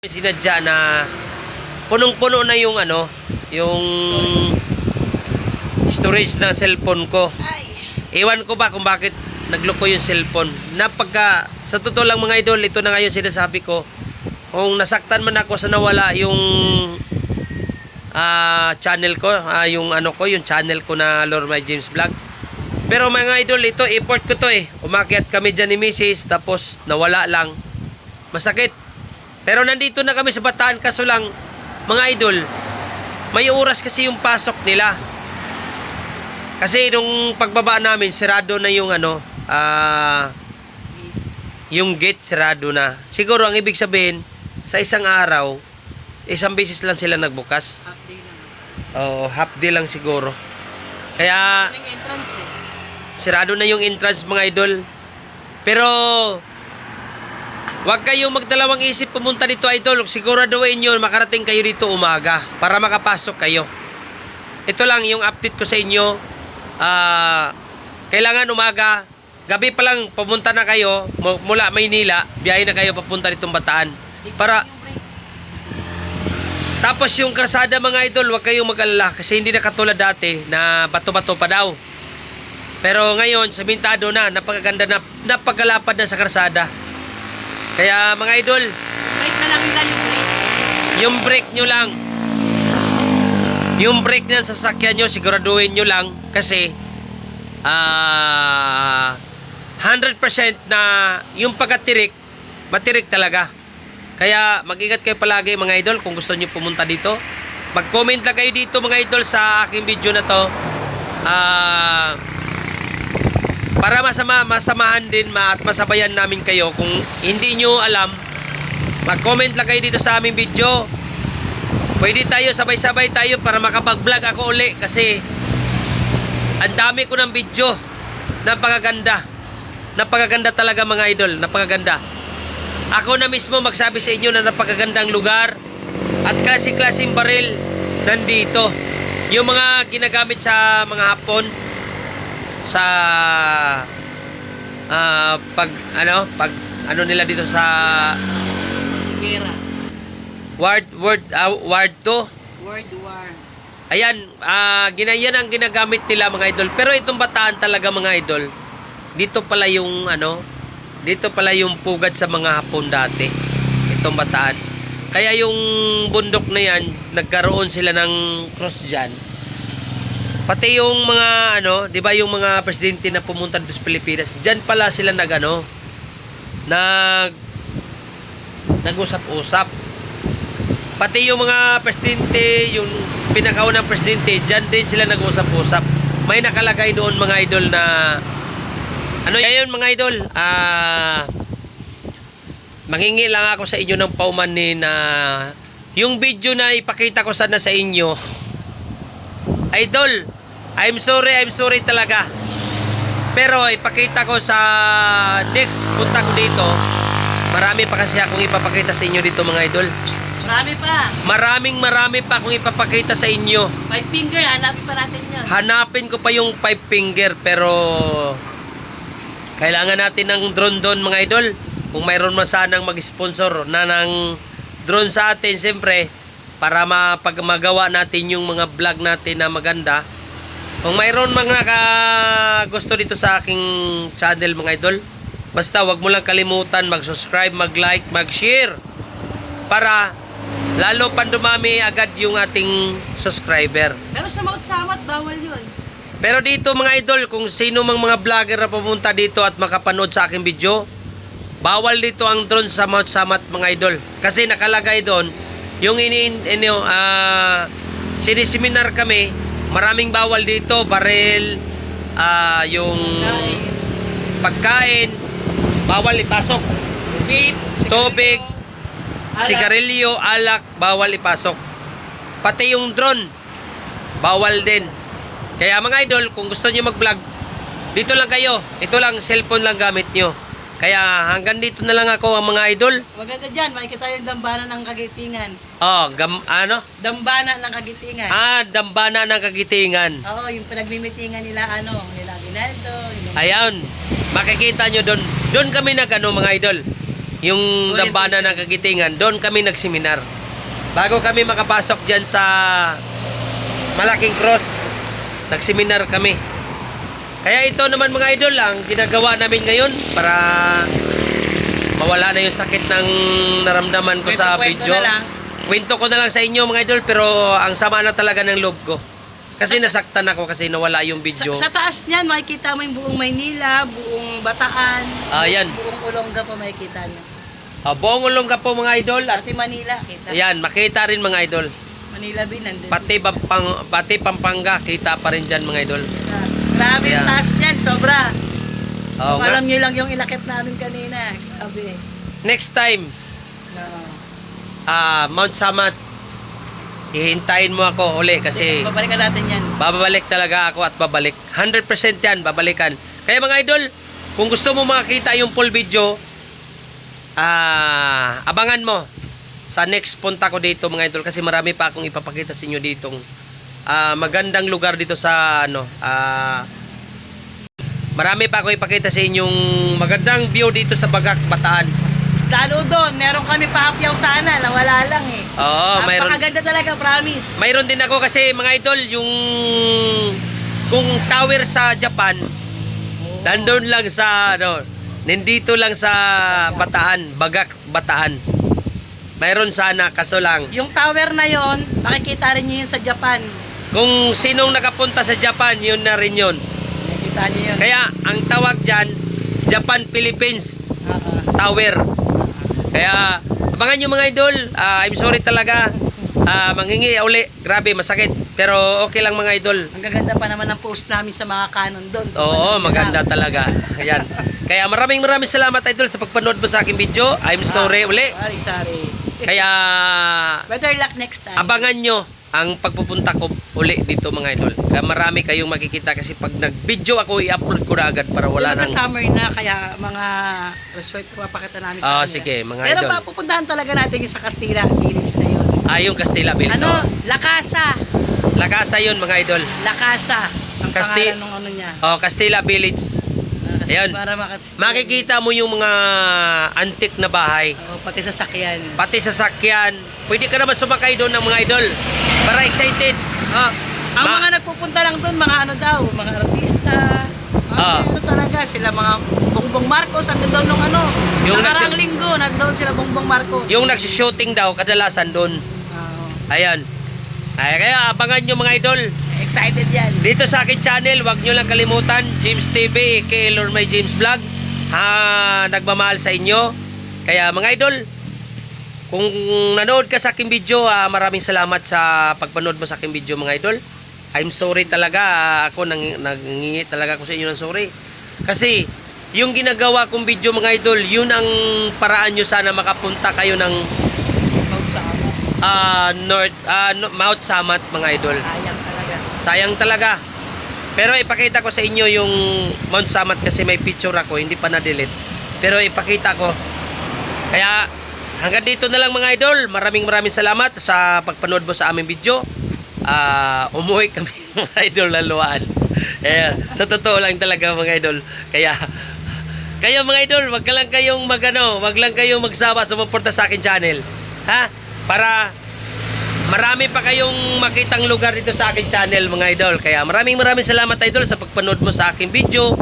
sinadya na punong-puno na yung ano, yung storage ng cellphone ko. Iwan ko ba kung bakit nagloko yung cellphone. Napagka, sa totoo lang mga idol, ito na ngayon sinasabi ko, kung nasaktan man ako sa nawala yung ah, channel ko, ah, yung ano ko, yung channel ko na Lord My James Vlog. Pero mga idol, ito effort ko to eh. Umakyat kami dyan ni Mrs. Tapos nawala lang. Masakit. Pero nandito na kami sa Bataan kaso lang mga idol, may oras kasi yung pasok nila. Kasi nung pagbaba namin, sirado na yung ano, ah yung gate sirado na. Siguro ang ibig sabihin, sa isang araw, isang beses lang sila nagbukas. Half day naman. Oo, half day lang siguro. Kaya entrance eh? sirado na yung entrance mga idol. Pero Huwag kayong magdalawang isip pumunta dito idol. Siguraduhin nyo makarating kayo dito umaga para makapasok kayo. Ito lang yung update ko sa inyo. Ah, kailangan umaga. Gabi pa lang pumunta na kayo mu- mula Maynila. Biyahe na kayo papunta ditong Bataan. Para tapos yung karsada mga idol, huwag kayong mag-alala kasi hindi na katulad dati na bato-bato pa daw. Pero ngayon, samintado na, napakaganda na, napakalapad na sa karsada. Kaya mga idol, Break na lang nila yung break. yung brake nyo lang, yung brake ng sasakyan nyo, siguraduhin nyo lang kasi ah 100% na yung pagkatirik, matirik talaga. Kaya mag-ingat kayo palagi mga idol kung gusto nyo pumunta dito. Mag-comment lang kayo dito mga idol sa aking video na to. Ah para masama, masamahan din ma at masabayan namin kayo. Kung hindi nyo alam mag-comment lang kayo dito sa aming video. Pwede tayo sabay-sabay tayo para makapag-vlog ako uli kasi ang dami ko ng video. Napakaganda. Napakaganda talaga mga idol. Napakaganda. Ako na mismo magsabi sa inyo na napakagandang lugar at klase-klaseng baril nandito. Yung mga ginagamit sa mga hapon sa ah, pag ano pag ano nila dito sa Gera. ward ward ah, ward 2 World War. ayan ah ginayan ang ginagamit nila mga idol pero itong bataan talaga mga idol dito pala yung ano dito pala yung pugad sa mga hapon dati itong bataan kaya yung bundok na yan nagkaroon sila ng cross dyan pati yung mga ano, 'di ba yung mga presidente na pumunta dito sa Pilipinas, diyan pala sila nagano nag nag-usap-usap. Pati yung mga presidente, yung pinakaunang presidente, diyan din sila nag-usap-usap. May nakalagay doon mga idol na ano yun mga idol? Ah Mangingi lang ako sa inyo ng pauman ni na yung video na ipakita ko sana sa inyo Idol, I'm sorry, I'm sorry talaga. Pero ipakita ko sa next punta ko dito. Marami pa kasi akong ipapakita sa inyo dito mga idol. Marami pa. Maraming marami pa akong ipapakita sa inyo. Five finger, hanapin pa natin yun. Hanapin ko pa yung five finger pero kailangan natin ng drone doon mga idol. Kung mayroon man sanang mag-sponsor na ng drone sa atin, siyempre, para mapag magawa natin yung mga vlog natin na maganda. Kung mayroon mga ka gusto dito sa aking channel mga idol, basta wag mo lang kalimutan mag-subscribe, mag-like, mag-share para lalo pa dumami agad yung ating subscriber. Pero sa Mount Samat, bawal yun. Pero dito mga idol, kung sino mang mga vlogger na pumunta dito at makapanood sa aking video, bawal dito ang drone sa Mount Samat mga idol. Kasi nakalagay doon, yung ini inyo, ah siniseminar kami, maraming bawal dito, baril, ah yung pagkain, bawal ipasok. vape, Tubig, sigarilyo, alak, bawal ipasok. Pati yung drone, bawal din. Kaya mga idol, kung gusto nyo mag-vlog, dito lang kayo. Ito lang, cellphone lang gamit nyo. Kaya hanggang dito na lang ako ang mga idol. Maganda dyan, makikita yung dambana ng kagitingan. Oh, gam, ano? Dambana ng kagitingan. Ah, dambana ng kagitingan. Oo, yung pinagmimitingan nila, ano, nila Ginaldo. Yung... Ayan, makikita nyo doon. Doon kami nag ano, mga idol. yung Orientation. dambana ng Kagitingan, doon kami nagseminar. Bago kami makapasok dyan sa Malaking Cross, nagseminar kami. Kaya ito naman mga idol lang, ginagawa namin ngayon para mawala na yung sakit ng naramdaman ko sa Kwento-kwento video. Kwento ko na lang sa inyo mga idol, pero ang sama na talaga ng loob ko. Kasi nasaktan ako kasi nawala yung Sa, video. sa taas niyan, makikita mo yung buong Maynila, buong Bataan, Ah, yan. buong Olongga pa makikita niyo. Ah, buong ulongga po mga idol. At Pati Manila, kita. yan, makita rin mga idol. Manila bin, nandun. Pati, Pampang, pati Pampanga, kita pa rin dyan mga idol. Grabe yung taas niyan, sobra. Oo Kung nga. alam niyo lang yung ilakip namin kanina. Grabe. Next time, No. ah Mount Samat, hihintayin mo ako uli kasi Babalikan natin yan. babalik talaga ako at babalik. 100% yan, babalikan. Kaya mga idol, kung gusto mo makita yung full video, ah abangan mo sa next punta ko dito mga idol kasi marami pa akong ipapakita sa inyo ditong ah, magandang lugar dito sa ano ah marami pa akong ipakita sa inyong magandang view dito sa Bagak Bataan. Lalo doon, meron kami pahapyaw sana, nawala lang eh. Oo, mayroon Napakaganda talaga, promise. Mayroon din ako kasi mga idol yung kung tower sa Japan nandun lang sa ano nandito lang sa Bataan, Bagak Bataan. Mayroon sana kaso lang Yung tower na yon, makikita rin niyo yun sa Japan. Kung sinong nakapunta sa Japan, yun na rin yun. Makikita niyo yun. Kaya ang tawag diyan Japan Philippines Oo. Tower. Kaya abangan nyo mga idol. Ah, I'm sorry talaga. Ah, manghingi uli. Grabe, masakit. Pero okay lang mga idol. Ang gaganda pa naman ng post namin sa mga canon doon. Oo, maganda talaga. Ayan. Kaya maraming maraming salamat idol sa pagpanood mo sa aking video. I'm sorry uli. Sorry, sorry. Kaya Better luck next time. abangan nyo ang pagpupunta ko uli dito mga idol. Kaya marami kayong makikita kasi pag nag-video ako, i-upload ko na agad para wala nang... summer na, kaya mga resort papakita namin sa kanila. sige, mga Pero idol. pa, pupuntahan talaga natin yung sa Castilla Village na yun. Ah, yung Castilla Bills. Ano? oh. La Casa. Lakasa yun mga idol. La Casa. Ang Casti- pangalan ng ano niya. Oh, Castilla Village. Kasi Ayan. Para Makikita mo yung mga antik na bahay. Oo, pati sa sakyan. Pati sasakyan. Pwede ka naman sumakay doon ng mga idol. Para excited. Oh, ang Ma- mga nagpupunta lang doon, mga ano daw, mga artista. Ah. Ah. Ano talaga, sila mga Bongbong Marcos, ang doon nung ano. Yung Yung nakarang nagsi- linggo, nandoon sila Bongbong Marcos. Yung nagsishooting daw, kadalasan doon. Ah, Ayan. Ay, kaya abangan nyo mga idol. excited yan. Dito sa akin channel, wag nyo lang kalimutan, James TV, aka Lord My James Vlog. Ha, nagmamahal sa inyo. Kaya mga idol, kung nanood ka sa aking video, ah, maraming salamat sa pagpanood mo sa aking video mga idol. I'm sorry talaga, ah, ako nang nangingi talaga ako sa inyo ng sorry. Kasi yung ginagawa kong video mga idol, yun ang paraan nyo sana makapunta kayo ng ako. ah, North, no- Mount Samat mga idol. Sayang talaga. Sayang talaga. Pero ipakita ko sa inyo yung Mount Samat kasi may picture ako, hindi pa na-delete. Pero ipakita ko. Kaya hanggang dito na lang mga idol. Maraming maraming salamat sa pagpanood mo sa aming video. Ah, umuwi kami mga idol laluan. Eh, sa totoo lang talaga mga idol. Kaya kayo mga idol, wag ka lang kayong magano, wag lang kayong magsawa sumuporta sa akin channel. Ha? Para marami pa kayong makitang lugar dito sa akin channel mga idol. Kaya maraming maraming salamat idol sa pagpanood mo sa aking video.